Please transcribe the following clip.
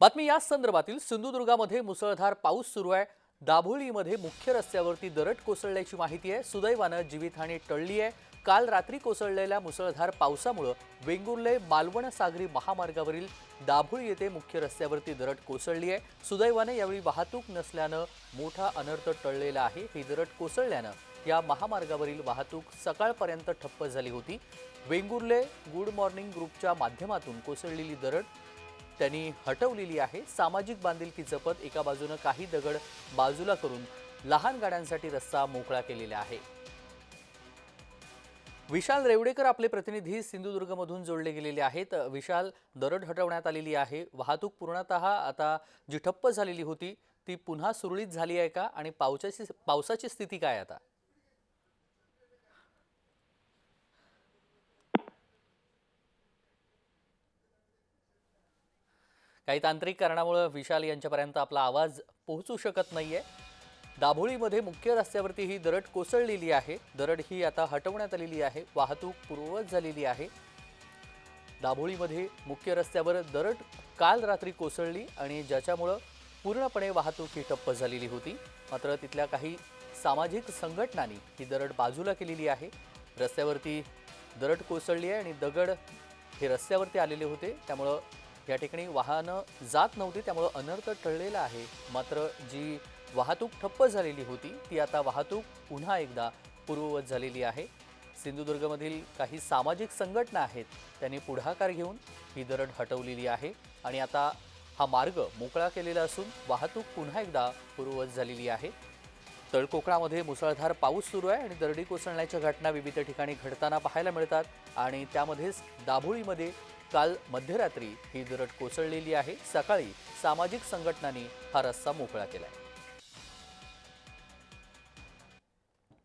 बातमी याच संदर्भातील सिंधुदुर्गामध्ये मुसळधार पाऊस सुरू आहे. दाभोळीमध्ये मुख्य रस्त्यावरती दरड कोसळल्याची माहिती आहे. सुदैवानं जीवितहानी टळली आहे. काल रात्री कोसळलेल्या मुसळधार पावसामुळं वेंगुर्ले मालवण सागरी महामार्गावरील दाभोळी येथे मुख्य रस्त्यावरती दरड कोसळली आहे. सुदैवाने यावेळी वाहतूक नसल्यानं मोठा अनर्थ टळलेला आहे. ही दरड कोसळल्यानं या महामार्गावरील वाहतूक सकाळपर्यंत ठप्प झाली होती. वेंगुर्ले गुड मॉर्निंग ग्रुपच्या माध्यमातून कोसळलेली दरड त्यांनी हटवलेली आहे. सामाजिक बांधिलकी जपत एका बाजूनं काही दगड बाजूला करून लहान गाड्यांसाठी रस्ता मोकळा केलेला आहे. विशाल रेवडेकर आपले प्रतिनिधी सिंधुदुर्गमधून जोडले गेलेले आहेत. विशाल दरड हटवण्यात आलेली आहे. वाहतूक पूर्णतः आता जी ठप्प झालेली होती ती पुन्हा सुरळीत झाली आहे का? आणि पावसाची पावसाची स्थिती काय आता? काही तांत्रिक कारणामुळं विशाल यांच्यापर्यंत आपला आवाज पोहोचू शकत नाही आहे दाभोळीमध्ये मुख्य रस्त्यावरती ही दरड कोसळलेली आहे. दरड ही आता हटवण्यात आलेली आहे. वाहतूक पूर्ववत झालेली आहे. दाभोळीमध्ये मुख्य रस्त्यावर दरड काल रात्री कोसळली आणि ज्याच्यामुळं पूर्णपणे वाहतूक ही ठप्प झालेली होती. मात्र तिथल्या काही सामाजिक संघटनांनी ही दरड बाजूला केलेली आहे. रस्त्यावरती दरड कोसळली आहे आणि दगड हे रस्त्यावरती आलेले होते. त्यामुळं या ठिकाणी वाहनं जात नव्हती त्यामुळं अनर्थ टळलेला आहे. मात्र जी वाहतूक ठप्प झालेली होती ती आता वाहतूक पुन्हा एकदा पूर्ववत झालेली आहे. सिंधुदुर्गमधील काही सामाजिक संघटना आहेत त्यांनी पुढाकार घेऊन ही दरड हटवलेली आहे. आणि आता हा मार्ग मोकळा केलेला असून वाहतूक पुन्हा एकदा पूर्ववत झालेली आहे. तळकोकणामध्ये मुसळधार पाऊस सुरू आहे आणि दरडी कोसळण्याच्या घटना विविध ठिकाणी घडताना पाहायला मिळतात. आणि त्यामध्येच दाभोळीमध्ये काल मध्यरात्री ही दरड कोसळलेली आहे. सकाळी सामाजिक संघटनांनी हा रस्ता मोकळा केला आहे